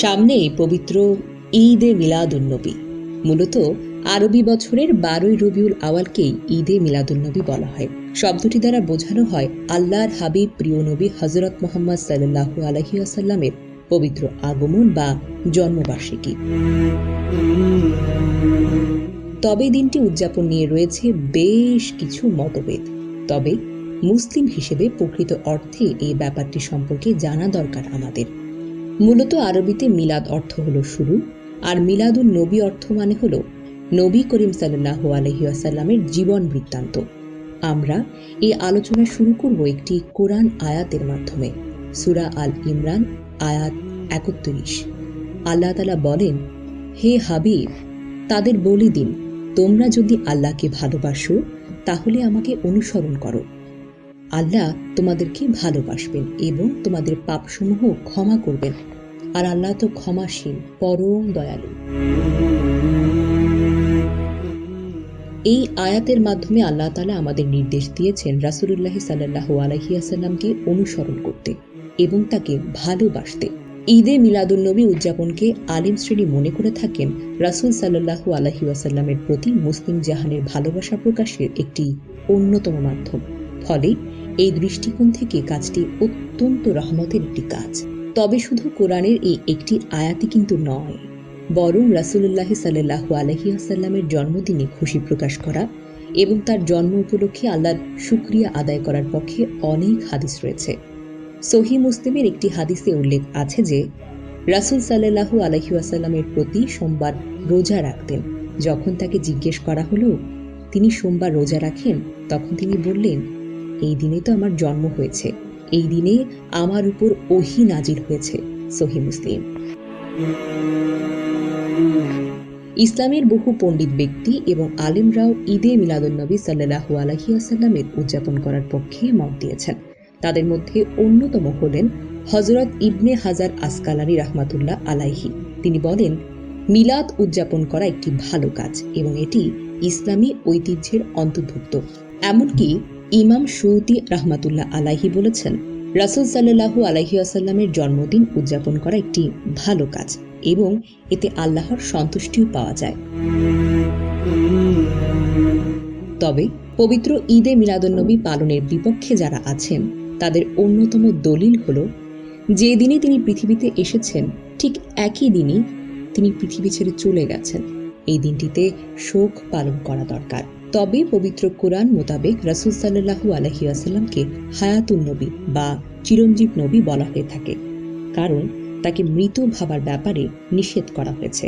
সামনেই পবিত্র ঈদে মিলাদুন্নবী। মূলত আরবি বছরের বারোই রবিউল আওয়ালকেই ঈদে মিলাদুন্নবী বলা হয়। শব্দটি দ্বারা বোঝানো হয় আল্লাহর হাবিব প্রিয় নবী হজরত মোহাম্মদ সাল্লাহু আলহি আসাল্লামের পবিত্র আগমন বা জন্মবার্ষিকী। তবে দিনটি উদযাপন নিয়ে রয়েছে বেশ কিছু মতভেদ। তবে মুসলিম হিসেবে প্রকৃত অর্থে এই ব্যাপারটি সম্পর্কে জানা দরকার আমাদের। মূলত আরবিতে মিলাদ অর্থ হলো শুরু, আর মিলাদুন নবী অর্থ মানে হলো নবী করিম সাল্লাহ আলহিউসাল্লামের জীবন বৃত্তান্ত। আমরা এই আলোচনা শুরু করব একটি কোরআন আয়াতের মাধ্যমে, সুরা আল ইমরান, আয়াত একত্রিশ। আল্লাহ তালা বলেন, হে হাবিব, তাদের বলি দিন তোমরা যদি আল্লাহকে ভালোবাসো, তাহলে আমাকে অনুসরণ করো। আল্লাহ তোমাদেরকে ভালোবাসবেন এবং তোমাদের পাপসমূহ ক্ষমা করবেন। আর আল্লাহ তো ক্ষমাশীল, পরম দয়ালু। এই আয়াতের মাধ্যমে আল্লাহ তালা আমাদের নির্দেশ দিয়েছেন রাসুলুল্লাহ সাল্লাহ আলহিয়াসাল্লামকে অনুসরণ করতে এবং তাকে ভালোবাসতে। ঈদে মিলাদুন্নবী উদযাপনকে আলিম শ্রেণি মনে করে থাকেন রাসুল সাল্লাহু আলহি ওয়াসাল্লামের প্রতি মুসলিম জাহানের ভালোবাসা প্রকাশের একটি অন্যতম মাধ্যম। ফলে এই দৃষ্টিকোণ থেকে কাজটি অত্যন্ত রহমতের একটি কাজ। তবে শুধু কোরআনের এই একটি আয়াতি কিন্তু নয়, বরং রাসুলুল্লাহ সাল্লাহু আলহি আসাল্লামের জন্মদিনে খুশি প্রকাশ করা এবং তার জন্ম উপলক্ষে আল্লাহর শুক্রিয়া আদায় করার পক্ষে অনেক হাদিস রয়েছে। সহি মুসলিমের একটি হাদিসে উল্লেখ আছে যে, রাসুল সাল্লাহু আলহিউসাল্লামের প্রতি সোমবার রোজা রাখতেন। যখন তাকে জিজ্ঞেস করা হলো, তিনি সোমবার রোজা রাখেন? তখন তিনি বললেন এই দিনে তো আমার জন্ম হয়েছে। এই দিনে আমার উপর ওহি নাজির হয়েছে, সহি মুসলিম। ইসলামের বহু পণ্ডিত ব্যক্তি এবং আলিমরাও ঈদে মিলাদুন্নবী সাল্লাহু আলহিউসাল্লামের উদযাপন করার পক্ষে মত দিয়েছেন। তাদের মধ্যে অন্যতম হলেন হজরত ইবনে হাজার আসকালানি রাহমাতুল্লাহ আলাইহি। তিনি বলেন, মিলাদ উদযাপন করা একটি ভালো কাজ এবং এটি ইসলামী ঐতিহ্যের অন্তর্ভুক্ত। এমনকি ইমাম সৌদি রাহমাতুল্লাহ আলাইহি বলেছেন, রাসুল সাল্লাহু আলাইহি আসাল্লামের জন্মদিন উদযাপন করা একটি ভালো কাজ এবং এতে আল্লাহর সন্তুষ্টিও পাওয়া যায়। তবে পবিত্র ঈদে মিলাদুন্নবী পালনের বিপক্ষে যারা আছেন, তাদের অন্যতম দলিল হল, যে দিনে তিনি পৃথিবীতে এসেছেন, ঠিক একই দিনই তিনি পৃথিবী ছেড়ে চলে গেছেন। এই দিনটিতে শোক পালন করা দরকার। তবে পবিত্র কোরআন মোতাবেক রাসুল সাল্লাহু আলহিউসাল্লামকে হায়াতুল নবী বা চিরঞ্জীব নবী বলা হয়ে থাকে, কারণ তাকে মৃত ভাবার ব্যাপারে নিষেধ করা হয়েছে।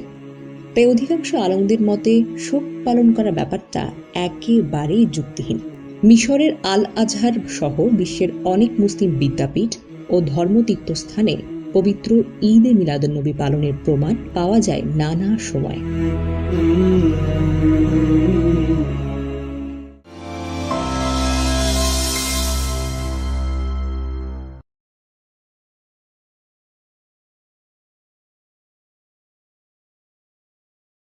তাই অধিকাংশ আলমদের মতে শোক পালন করা ব্যাপারটা একেবারেই যুক্তিহীন। মিশরের আল আজহার সহ বিশ্বের অনেক মুসলিম বিদ্যাপীঠ ও ধর্মতীর্থ স্থানে পবিত্র ঈদে মিলাদুন্নবী পালনের প্রমাণ পাওয়া যায় নানা সময়।